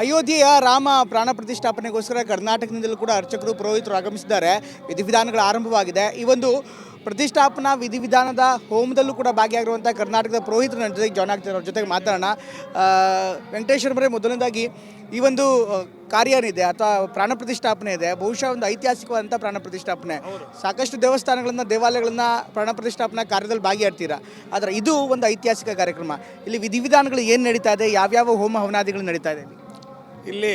ಅಯೋಧ್ಯೆಯ ರಾಮ ಪ್ರಾಣ ಪ್ರತಿಷ್ಠಾಪನೆಗೋಸ್ಕರ ಕರ್ನಾಟಕದಿಂದಲೂ ಕೂಡ ಅರ್ಚಕರು ಪುರೋಹಿತರು ಆಗಮಿಸಿದ್ದಾರೆ. ವಿಧಿವಿಧಾನಗಳು ಆರಂಭವಾಗಿದೆ. ಈ ಒಂದು ಪ್ರತಿಷ್ಠಾಪನಾ ವಿಧಿವಿಧಾನದ ಹೋಮದಲ್ಲೂ ಕೂಡ ಭಾಗಿಯಾಗಿರುವಂಥ ಕರ್ನಾಟಕದ ಪುರೋಹಿತರು ನನ್ನ ಜೊತೆಗೆ ಜಾಯ್ನ್ ಆಗ್ತಾರೆ ಅವ್ರ ಜೊತೆಗೆ ಮಾತಾಡೋಣ. ವೆಂಕಟೇಶ್ವರಮರೇ ವೆಂಕಟೇಶ್ವರ ಮೊದಲನೇದಾಗಿ ಈ ಒಂದು ಕಾರ್ಯ ಏನಿದೆ ಅಥವಾ ಪ್ರಾಣ ಪ್ರತಿಷ್ಠಾಪನೆ ಇದೆ. ಬಹುಶಃ ಒಂದು ಐತಿಹಾಸಿಕವಾದಂಥ ಪ್ರಾಣ ಪ್ರತಿಷ್ಠಾಪನೆ. ಸಾಕಷ್ಟು ದೇವಸ್ಥಾನಗಳನ್ನ, ದೇವಾಲಯಗಳನ್ನ ಪ್ರಾಣ ಪ್ರತಿಷ್ಠಾಪನಾ ಕಾರ್ಯದಲ್ಲಿ ಭಾಗಿಯಾಡ್ತೀರಾ ಆದರೆ ಇದು ಒಂದು ಐತಿಹಾಸಿಕ ಕಾರ್ಯಕ್ರಮ. ಇಲ್ಲಿ ವಿಧಿವಿಧಾನಗಳು ಏನು ನಡೀತಾ ಇದೆ? ಯಾವ್ಯಾವ ಹೋಮ ಹವನಾದಿಗಳು ನಡೀತಾ ಇದೆ ಇಲ್ಲಿ?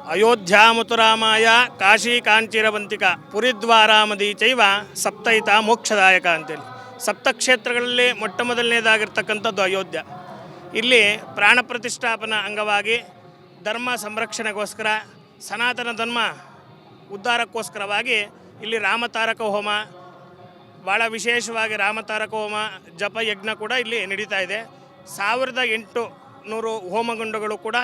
ಇಲ್ಲಿ ಅಯೋಧ್ಯಾ ಮಥುರಾಮಾಯ ಕಾಶಿ ಕಾಂಚಿರವಂತಿಕ ಪುರಿದ್ವಾರಾಮದಿ ಚೈವ ಸಪ್ತೈತ ಮೋಕ್ಷದಾಯಕ ಅಂತೇಳಿ. ಸಪ್ತ ಕ್ಷೇತ್ರಗಳಲ್ಲಿ ಮೊಟ್ಟ ಮೊದಲನೇದಾಗಿರ್ತಕ್ಕಂಥದ್ದು ಅಯೋಧ್ಯ. ಇಲ್ಲಿ ಪ್ರಾಣ ಪ್ರತಿಷ್ಠಾಪನಾ ಅಂಗವಾಗಿ ಧರ್ಮ ಸಂರಕ್ಷಣೆಗೋಸ್ಕರ, ಸನಾತನ ಧರ್ಮ ಉದ್ಧಾರಕ್ಕೋಸ್ಕರವಾಗಿ ಇಲ್ಲಿ ರಾಮತಾರಕ ಹೋಮ ಭಾಳ ವಿಶೇಷವಾಗಿ ರಾಮತಾರಕ ಹೋಮ, ಜಪ, ಯಜ್ಞ ಕೂಡ ಇಲ್ಲಿ ನಡೀತಾ ಇದೆ. ಸಾವಿರದ ಎಂಟು ನೂರು ಹೋಮಗುಂಡಗಳು ಕೂಡ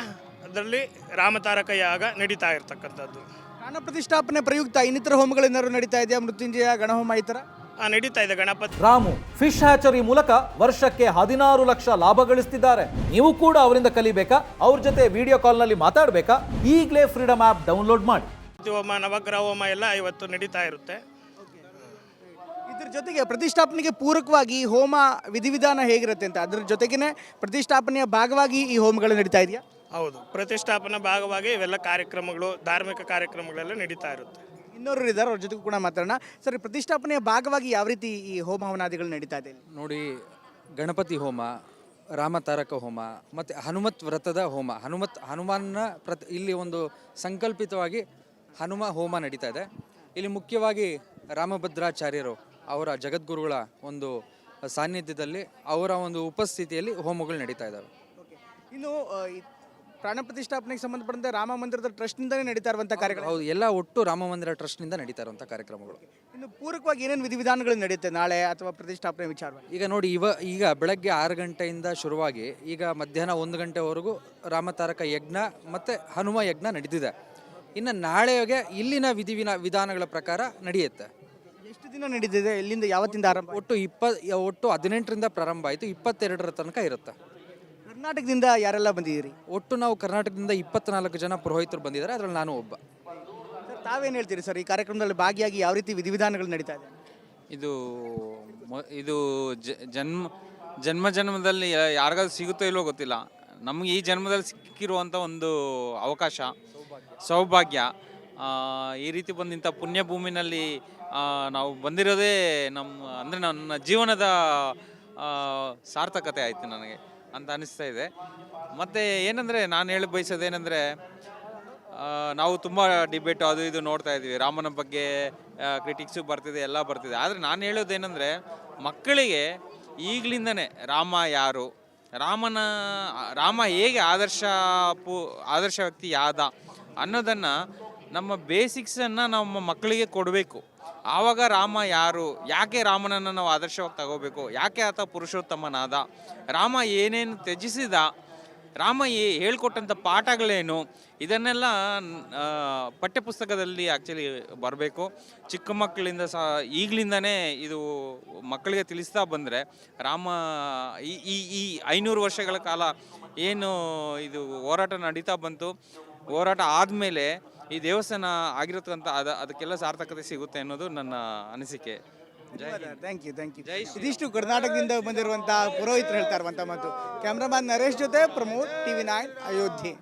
ಅದರಲ್ಲಿ ರಾಮತಾರಕ ಯಾಗ ನಡೀತಾ ಇರತಕ್ಕಂಥದ್ದು. ಪ್ರಾಣ ಪ್ರತಿಷ್ಠಾಪನೆ ಪ್ರಯುಕ್ತ ಇನ್ನಿತರ ಹೋಮಗಳೇನಾದ್ರು ನಡೀತಾ ಇದೆಯಾ? ಮೃತ್ಯುಂಜಯ ಗಣಹೋಮ ಈ ಥರ? ಆ, ನಡೀತಾ ಇದೆ ಗಣಪತಿ. ರಾಮು ಫಿಶ್ ಹ್ಯಾಚರಿ ಮೂಲಕ ವರ್ಷಕ್ಕೆ ಹದಿನಾರು ಲಕ್ಷ ಲಾಭ ಗಳಿಸ್ತಿದ್ದಾರೆ. ನೀವು ಕೂಡ ಅವರಿಂದ ಕಲಿಬೇಕಾ? ಅವ್ರ ಜೊತೆ ವಿಡಿಯೋ ಕಾಲ್ನಲ್ಲಿ ಮಾತಾಡಬೇಕಾ? ಈಗಲೇ ಫ್ರೀಡಮ್ ಆ್ಯಪ್ ಡೌನ್ಲೋಡ್ ಮಾಡಿ. ಹೋಮ ನವಗ್ರಹ ಹೋಮ ಎಲ್ಲ ಇವತ್ತು ನಡೀತಾ ಇರುತ್ತೆ. ಇದ್ರ ಜೊತೆಗೆ ಪ್ರತಿಷ್ಠಾಪನೆಗೆ ಪೂರಕವಾಗಿ ಹೋಮ ವಿಧಿವಿಧಾನ ಹೇಗಿರುತ್ತೆ ಅಂತ? ಅದ್ರ ಜೊತೆಗೇನೆ ಪ್ರತಿಷ್ಠಾಪನೆಯ ಭಾಗವಾಗಿ ಈ ಹೋಮಗಳು ನಡೀತಾ ಇದೆಯಾ? ಹೌದು. ಪ್ರತಿಷ್ಠಾಪನಾ ಭಾಗವಾಗಿ ಇವೆಲ್ಲ ಕಾರ್ಯಕ್ರಮಗಳು ಧಾರ್ಮಿಕ ಕಾರ್ಯಕ್ರಮಗಳೆಲ್ಲ ನಡೀತಾ ಇರುತ್ತೆ. ಇನ್ನೊರು ಇದ್ದಾರೆ ಅವ್ರ ಜೊತೆಗೂ ಕೂಡ ಮಾತಾಡೋಣ. ಸರ್ ಪ್ರತಿಷ್ಠಾಪನೆಯ ಭಾಗವಾಗಿ ಯಾವ ರೀತಿ ಈ ಹೋಮ ಹವನಾದಿಗಳು ನಡೀತಾ ಇದೆ ಇಲ್ಲಿ? ನೋಡಿ ಗಣಪತಿ ಹೋಮ ರಾಮತಾರಕ ಹೋಮ ಮತ್ತು ಹನುಮತ್ ವ್ರತದ ಹೋಮ. ಹನುಮತ್ ಹನುಮಾನ್ನ ಪ್ರತ್ ಇಲ್ಲಿ ಒಂದು ಸಂಕಲ್ಪಿತವಾಗಿ ಹನುಮ ಹೋಮ ನಡೀತಾ ಇದೆ. ಇಲ್ಲಿ ಮುಖ್ಯವಾಗಿ ರಾಮಭದ್ರಾಚಾರ್ಯರು ಅವರ ಜಗದ್ಗುರುಗಳ ಒಂದು ಸಾನ್ನಿಧ್ಯದಲ್ಲಿ ಅವರ ಒಂದು ಉಪಸ್ಥಿತಿಯಲ್ಲಿ ಹೋಮಗಳು ನಡೀತಾ ಇದ್ದಾವೆ. ಇನ್ನು ಆ, ಈ ಪ್ರಾಣ ಪ್ರತಿಷ್ಠಾಪನೆಗೆ ಸಂಬಂಧಪಟ್ಟಂತೆ ರಾಮ ಮಂದಿರದ ಟ್ರಸ್ಟ್ನಿಂದಲೇ ನಡೀತಾ ಇರುವಂಥ ಕಾರ್ಯಕ್ರಮ ಹೌದು. ಎಲ್ಲ ಒಟ್ಟು ರಾಮ ಮಂದಿರ ಟ್ರಸ್ಟ್ನಿಂದ ನಡೀತಾ ಇರುವಂಥ ಕಾರ್ಯಕ್ರಮಗಳು. ಇನ್ನು ಪೂರಕವಾಗಿ ಏನೇನು ವಿಧಿವಿಧಾನಗಳು ನಡೆಯುತ್ತೆ ನಾಳೆ ಅಥವಾ ಪ್ರತಿಷ್ಠಾಪನೆ ವಿಚಾರವಾಗಿ? ಈಗ ನೋಡಿ ಇವ ಈಗ ಬೆಳಗ್ಗೆ ಆರು ಗಂಟೆಯಿಂದ ಶುರುವಾಗಿ ಈಗ ಮಧ್ಯಾಹ್ನ ಒಂದು ಗಂಟೆವರೆಗೂ ರಾಮತಾರಕ ಯಜ್ಞ ಮತ್ತು ಹನುಮ ಯಜ್ಞ ನಡೆದಿದೆ ಇನ್ನು ನಾಳೆಗೆ ಇಲ್ಲಿನ ವಿಧಿವಿನ ವಿಧಾನಗಳ ಪ್ರಕಾರ ನಡೆಯುತ್ತೆ. ಎಷ್ಟು ದಿನ ನಡೀತಿದೆ? ಇಲ್ಲಿಂದ ಯಾವತ್ತಿಂದ ಆರಂಭ ಒಟ್ಟು ಇಪ್ಪ ಒಟ್ಟು ಹದಿನೆಂಟರಿಂದ ಪ್ರಾರಂಭ ಆಯಿತು. ಇಪ್ಪತ್ತೆರಡರ ತನಕ ಇರುತ್ತೆ. ಕರ್ನಾಟಕದಿಂದ ಯಾರೆಲ್ಲ ಬಂದಿದ್ದೀರಿ? ಒಟ್ಟು ನಾವು ಕರ್ನಾಟಕದಿಂದ ಇಪ್ಪತ್ನಾಲ್ಕು ಜನ ಪುರೋಹಿತರು ಬಂದಿದ್ದಾರೆ. ಅದರಲ್ಲಿ ನಾನು ಒಬ್ಬ. ಸರ್ ತಾವೇನು ಹೇಳ್ತೀರಿ ಸರ್? ಈ ಕಾರ್ಯಕ್ರಮದಲ್ಲಿ ಭಾಗಿಯಾಗಿ ಯಾವ ರೀತಿ ವಿಧಿವಿಧಾನಗಳು ನಡೀತಾ ಇದೆ? ಇದು ಮೊ- ಇದು ಜ- ಜನ್ಮ ಜನ್ಮ ಜನ್ಮದಲ್ಲಿ ಯಾರಿಗಾದ್ರು ಸಿಗುತ್ತೋ ಇಲ್ವೋ ಗೊತ್ತಿಲ್ಲ. ನಮಗೆ ಈ ಜನ್ಮದಲ್ಲಿ ಸಿಕ್ಕಿರುವಂಥ ಒಂದು ಅವಕಾಶ ಸೌಭಾಗ್ಯ. ಆ, ಈ ರೀತಿ ಬಂದಿಂಥ ಪುಣ್ಯ ಭೂಮಿನಲ್ಲಿ ಆ, ನಾವು ಬಂದಿರೋದೇ ನಮ್ಮ ಅಂದರೆ ನನ್ನ ಜೀವನದ ಆ, ಸಾರ್ಥಕತೆ ಆಯಿತು ನನಗೆ. ಅಂತ ಅನಿಸ್ತಾ ಇದೆ. ಮತ್ತು ಏನಂದರೆ ನಾನು ಹೇಳಿ ಬಯಸೋದೇನೆಂದರೆ ನಾವು ತುಂಬ ಡಿಬೇಟ್ ಅದು ಇದು ನೋಡ್ತಾ ಇದ್ದೀವಿ. ರಾಮನ ಬಗ್ಗೆ ಕ್ರಿಟಿಕ್ಸು ಬರ್ತಿದೆ, ಎಲ್ಲ ಬರ್ತಿದೆ. ಆದರೆ ನಾನು ಹೇಳೋದೇನೆಂದರೆ ಮಕ್ಕಳಿಗೆ ಈಗಲಿಂದನೇ ರಾಮ ಯಾರು, ರಾಮನ, ರಾಮ ಹೇಗೆ ಆದರ್ಶ ಪೂ, ಆದರ್ಶ ವ್ಯಕ್ತಿ ಯಾದ ಅನ್ನೋದನ್ನು ನಮ್ಮ ಬೇಸಿಕ್ಸನ್ನು ನಮ್ಮ ಮಕ್ಕಳಿಗೆ ಕೊಡಬೇಕು. ಆವಾಗ ರಾಮ ಯಾರು? ಯಾಕೆ ರಾಮನನ್ನು ನಾವು ಆದರ್ಶವಾಗಿ ತಗೋಬೇಕು? ಯಾಕೆ ಆತ ಪುರುಷೋತ್ತಮನಾದ? ರಾಮ ಏನೇನು ತ್ಯಜಿಸಿದ? ರಾಮ ಏ ಹೇಳ್ಕೊಟ್ಟಂಥ ಪಾಠಗಳೇನು? ಇದನ್ನೆಲ್ಲ ಪಠ್ಯಪುಸ್ತಕದಲ್ಲಿ ಆ್ಯಕ್ಚುಲಿ ಬರಬೇಕು. ಚಿಕ್ಕ ಮಕ್ಕಳಿಂದ ಸಹ, ಈಗಲಿಂದನೇ ಇದು ಮಕ್ಕಳಿಗೆ ತಿಳಿಸ್ತಾ ಬಂದರೆ, ರಾಮ ಈ ಈ ಈ ಐನೂರು ವರ್ಷಗಳ ಕಾಲ ಏನು ಇದು ಹೋರಾಟ ನಡೀತಾ ಬಂತು. ಹೋರಾಟ ಆದಮೇಲೆ ಈ ದೇವಸ್ಥಾನ ಆಗಿರತಕ್ಕಂಥ ಅದ ಅದಕ್ಕೆಲ್ಲ ಸಾರ್ಥಕತೆ ಸಿಗುತ್ತೆ ಅನ್ನೋದು ನನ್ನ ಅನಿಸಿಕೆ. ಜೈ Hind. Thank you thank you ಇದಿಷ್ಟು ಕರ್ನಾಟಕದಿಂದ ಬಂದಿರುವಂತಹ ಪುರೋಹಿತರು ಹೇಳ್ತಾ ಇರುವಂತಹ ಮಾತು. ಕ್ಯಾಮ್ರಾಮನ್ ನರೇಶ್ ಜೊತೆ ಪ್ರಮೋದ್ ಟಿವಿ ನೈನ್ ಅಯೋಧ್ಯೆ.